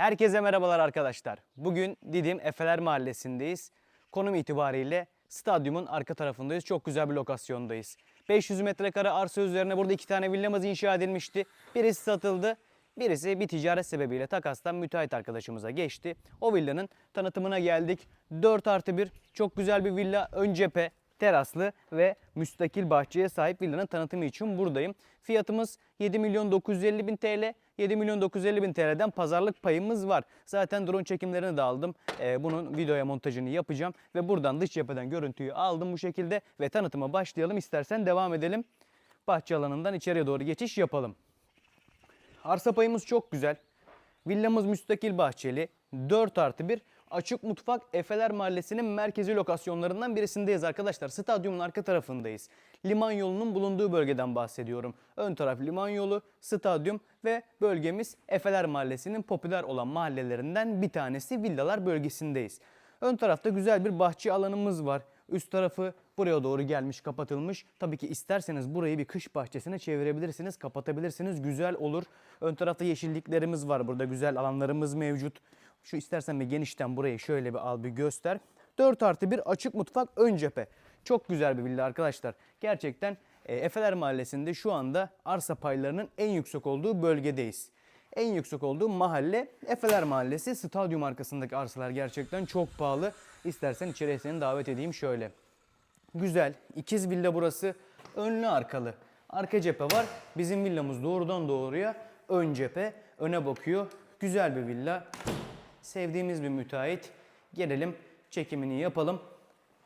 Herkese merhabalar arkadaşlar. Bugün Didim Efeler Mahallesi'ndeyiz. Konum itibariyle stadyumun arka tarafındayız. Çok güzel bir lokasyondayız. 500 metrekare arsa üzerine burada iki tane villamız inşa edilmişti. Birisi satıldı. Birisi bir ticaret sebebiyle takastan müteahhit arkadaşımıza geçti. O villanın tanıtımına geldik. 4 artı 1 çok güzel bir villa. Ön cephe, teraslı ve müstakil bahçeye sahip villanın tanıtımı için buradayım. Fiyatımız 7 milyon 950 bin TL. 7 milyon 950 bin TL'den pazarlık payımız var. Zaten drone çekimlerini de aldım. Ee, bunun videoya montajını yapacağım. Ve buradan dış cepheden görüntüyü aldım bu şekilde. Ve tanıtıma başlayalım. İstersen devam edelim. Bahçe alanından içeriye doğru geçiş yapalım. Arsa payımız çok güzel. Villamız müstakil bahçeli. 4 artı 1. Açık Mutfak Efeler Mahallesi'nin merkezi lokasyonlarından birisindeyiz arkadaşlar. Stadyumun arka tarafındayız. Liman yolunun bulunduğu bölgeden bahsediyorum. Ön taraf liman yolu, stadyum ve bölgemiz Efeler Mahallesi'nin popüler olan mahallelerinden bir tanesi villalar bölgesindeyiz. Ön tarafta güzel bir bahçe alanımız var. Üst tarafı buraya doğru gelmiş, kapatılmış. Tabii ki isterseniz burayı bir kış bahçesine çevirebilirsiniz, kapatabilirsiniz. Güzel olur. Ön tarafta yeşilliklerimiz var. Burada güzel alanlarımız mevcut. Şu istersen bir genişten burayı şöyle bir al bir göster. 4 artı 1 açık mutfak ön cephe. Çok güzel bir villa arkadaşlar. Gerçekten e, Efeler Mahallesi'nde şu anda arsa paylarının en yüksek olduğu bölgedeyiz. En yüksek olduğu mahalle Efeler Mahallesi. Stadyum arkasındaki arsalar gerçekten çok pahalı. İstersen içeriye seni davet edeyim şöyle. Güzel. ikiz villa burası. Önlü arkalı. Arka cephe var. Bizim villamız doğrudan doğruya ön cephe. Öne bakıyor. Güzel bir villa. Sevdiğimiz bir müteahhit. Gelelim çekimini yapalım.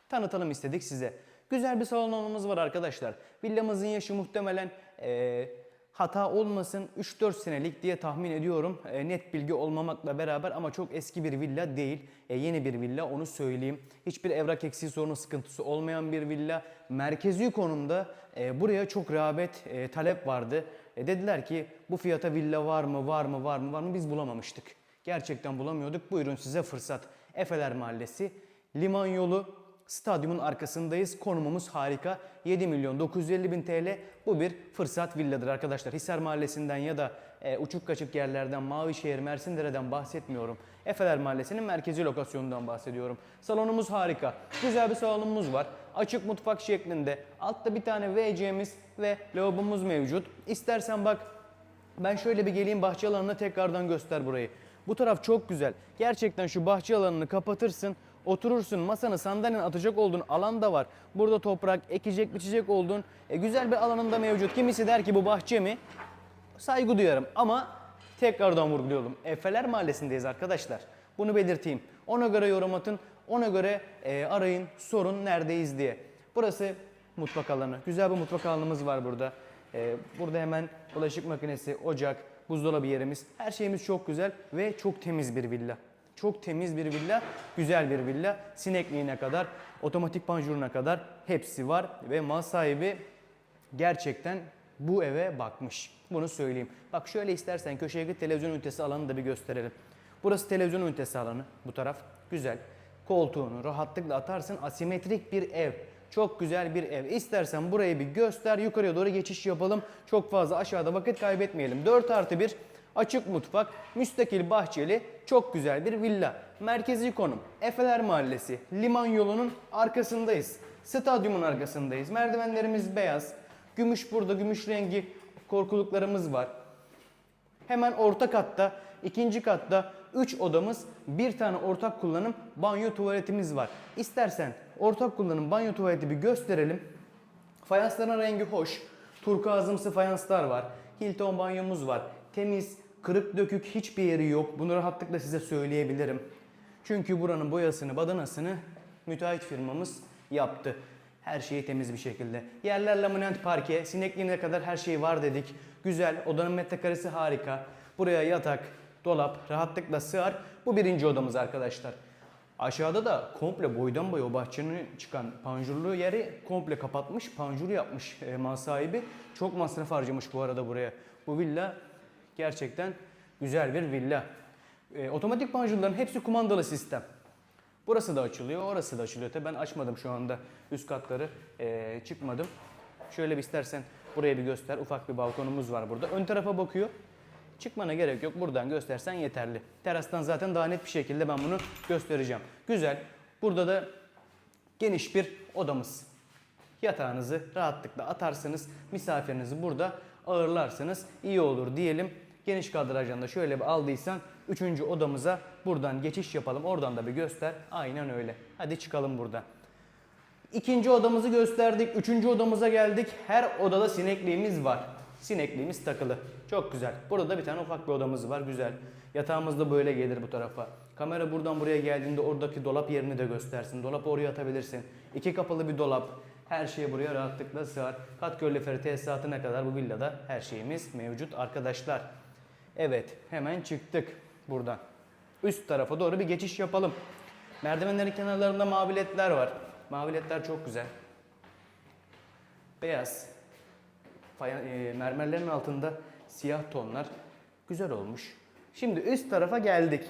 Tanıtalım istedik size. Güzel bir salon alanımız var arkadaşlar. Villamızın yaşı muhtemelen eee, hata olmasın 3-4 senelik diye tahmin ediyorum. E, net bilgi olmamakla beraber ama çok eski bir villa değil. E, yeni bir villa onu söyleyeyim. Hiçbir evrak eksiği sorunu sıkıntısı olmayan bir villa. Merkezi konumda e, buraya çok rağbet, e, talep vardı. E, dediler ki bu fiyata villa var mı, var mı, var mı, var mı? Biz bulamamıştık. Gerçekten bulamıyorduk. Buyurun size fırsat. Efeler Mahallesi, Liman Yolu, Stadyumun arkasındayız. Konumumuz harika. 7 milyon 950 bin TL. Bu bir fırsat villadır arkadaşlar. Hisar Mahallesi'nden ya da e, uçuk kaçık yerlerden, Mavişehir, Mersindere'den bahsetmiyorum. Efeler Mahallesi'nin merkezi lokasyonundan bahsediyorum. Salonumuz harika. Güzel bir salonumuz var. Açık mutfak şeklinde. Altta bir tane WC'miz ve lavabomuz mevcut. İstersen bak ben şöyle bir geleyim bahçe alanına tekrardan göster burayı. Bu taraf çok güzel. Gerçekten şu bahçe alanını kapatırsın. Oturursun masanı sandalyen atacak olduğun alan da var. Burada toprak ekecek biçecek olduğun e, güzel bir alanın da mevcut. Kimisi der ki bu bahçe mi? Saygı duyarım ama tekrardan vurguluyorum. Efeler Mahallesi'ndeyiz arkadaşlar. Bunu belirteyim. Ona göre yorum atın. Ona göre e, arayın, sorun neredeyiz diye. Burası mutfak alanı. Güzel bir mutfak alanımız var burada. E, burada hemen bulaşık makinesi, ocak, buzdolabı yerimiz. Her şeyimiz çok güzel ve çok temiz bir villa. Çok temiz bir villa, güzel bir villa. Sinekliğine kadar, otomatik panjuruna kadar hepsi var ve mal sahibi gerçekten bu eve bakmış. Bunu söyleyeyim. Bak şöyle istersen köşeye git televizyon ünitesi alanını da bir gösterelim. Burası televizyon ünitesi alanı. Bu taraf güzel. Koltuğunu rahatlıkla atarsın. Asimetrik bir ev. Çok güzel bir ev. İstersen burayı bir göster. Yukarıya doğru geçiş yapalım. Çok fazla aşağıda vakit kaybetmeyelim. 4 artı 1 açık mutfak, müstakil bahçeli, çok güzel bir villa. Merkezi konum, Efeler Mahallesi, liman yolunun arkasındayız. Stadyumun arkasındayız. Merdivenlerimiz beyaz. Gümüş burada, gümüş rengi korkuluklarımız var. Hemen orta katta, ikinci katta 3 odamız, bir tane ortak kullanım banyo tuvaletimiz var. İstersen ortak kullanım banyo tuvaleti bir gösterelim. Fayansların rengi hoş. Turkuazımsı fayanslar var. Hilton banyomuz var. Temiz, kırık dökük hiçbir yeri yok. Bunu rahatlıkla size söyleyebilirim. Çünkü buranın boyasını, badanasını müteahhit firmamız yaptı. Her şeyi temiz bir şekilde. Yerler laminant parke, sinekliğine kadar her şey var dedik. Güzel, odanın metrekaresi harika. Buraya yatak, dolap rahatlıkla sığar. Bu birinci odamız arkadaşlar. Aşağıda da komple boydan boya o bahçenin çıkan panjurlu yeri komple kapatmış, panjur yapmış e, mal sahibi. Çok masraf harcamış bu arada buraya. Bu villa gerçekten güzel bir villa. E, otomatik panjurların hepsi kumandalı sistem. Burası da açılıyor, orası da açılıyor. Tabii ben açmadım şu anda üst katları, e, çıkmadım. Şöyle bir istersen buraya bir göster. Ufak bir balkonumuz var burada. Ön tarafa bakıyor. Çıkmana gerek yok. Buradan göstersen yeterli. Terastan zaten daha net bir şekilde ben bunu göstereceğim. Güzel. Burada da geniş bir odamız. Yatağınızı rahatlıkla atarsınız. Misafirinizi burada ağırlarsınız. iyi olur diyelim. Geniş kadrajdan da şöyle bir aldıysan 3. odamıza buradan geçiş yapalım. Oradan da bir göster. Aynen öyle. Hadi çıkalım buradan. İkinci odamızı gösterdik. Üçüncü odamıza geldik. Her odada sinekliğimiz var. Sinekliğimiz takılı. Çok güzel. Burada da bir tane ufak bir odamız var. Güzel. Yatağımız da böyle gelir bu tarafa. Kamera buradan buraya geldiğinde oradaki dolap yerini de göstersin. Dolapı oraya atabilirsin. İki kapılı bir dolap. Her şey buraya rahatlıkla sığar. Kat körleferi tesisatına kadar bu villada her şeyimiz mevcut arkadaşlar. Evet hemen çıktık buradan. Üst tarafa doğru bir geçiş yapalım. Merdivenlerin kenarlarında mavi ledler var. Mavi ledler çok güzel. Beyaz. E, mermerlerin altında siyah tonlar. Güzel olmuş. Şimdi üst tarafa geldik.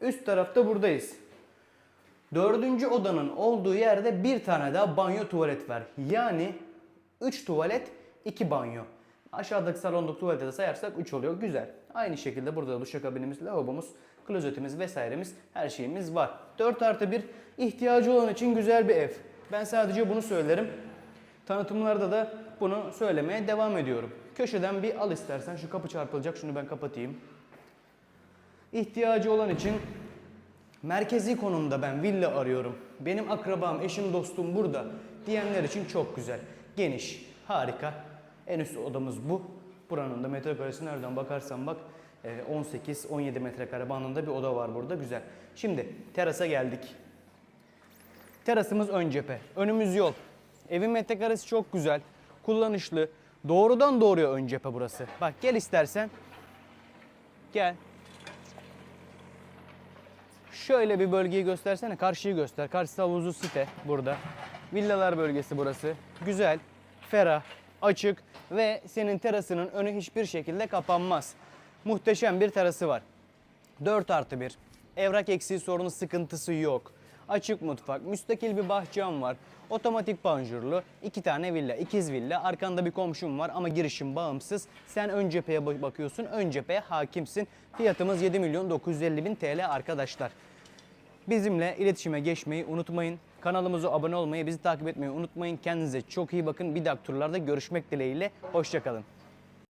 Üst tarafta buradayız. Dördüncü odanın olduğu yerde bir tane daha banyo tuvalet var. Yani 3 tuvalet 2 banyo. Aşağıdaki salondaki tuvalete de sayarsak 3 oluyor. Güzel. Aynı şekilde burada da duşakabinimiz, lavabomuz, klozetimiz vesairemiz her şeyimiz var. 4 artı 1 ihtiyacı olan için güzel bir ev. Ben sadece bunu söylerim. Tanıtımlarda da bunu söylemeye devam ediyorum. Köşeden bir al istersen. Şu kapı çarpılacak. Şunu ben kapatayım. İhtiyacı olan için merkezi konumda ben villa arıyorum. Benim akrabam, eşim, dostum burada diyenler için çok güzel. Geniş, harika. En üst odamız bu. Buranın da metrekaresi nereden bakarsan bak e, 18-17 metrekare bandında bir oda var burada. Güzel. Şimdi terasa geldik. Terasımız ön cephe. Önümüz yol. Evin metrekaresi çok güzel. Kullanışlı. Doğrudan doğruya ön cephe burası. Bak gel istersen. Gel. Şöyle bir bölgeyi göstersene. Karşıyı göster. Karşısı havuzlu site burada. Villalar bölgesi burası. Güzel, ferah, açık ve senin terasının önü hiçbir şekilde kapanmaz. Muhteşem bir terası var. 4 artı 1. Evrak eksiği sorunu sıkıntısı yok. Açık mutfak, müstakil bir bahçem var. Otomatik panjurlu, iki tane villa, ikiz villa. Arkanda bir komşum var ama girişim bağımsız. Sen ön cepheye bak- bakıyorsun, ön cepheye hakimsin. Fiyatımız 7 milyon 950 bin TL arkadaşlar. Bizimle iletişime geçmeyi unutmayın. Kanalımıza abone olmayı, bizi takip etmeyi unutmayın. Kendinize çok iyi bakın. Bir dahaki turlarda görüşmek dileğiyle. Hoşçakalın.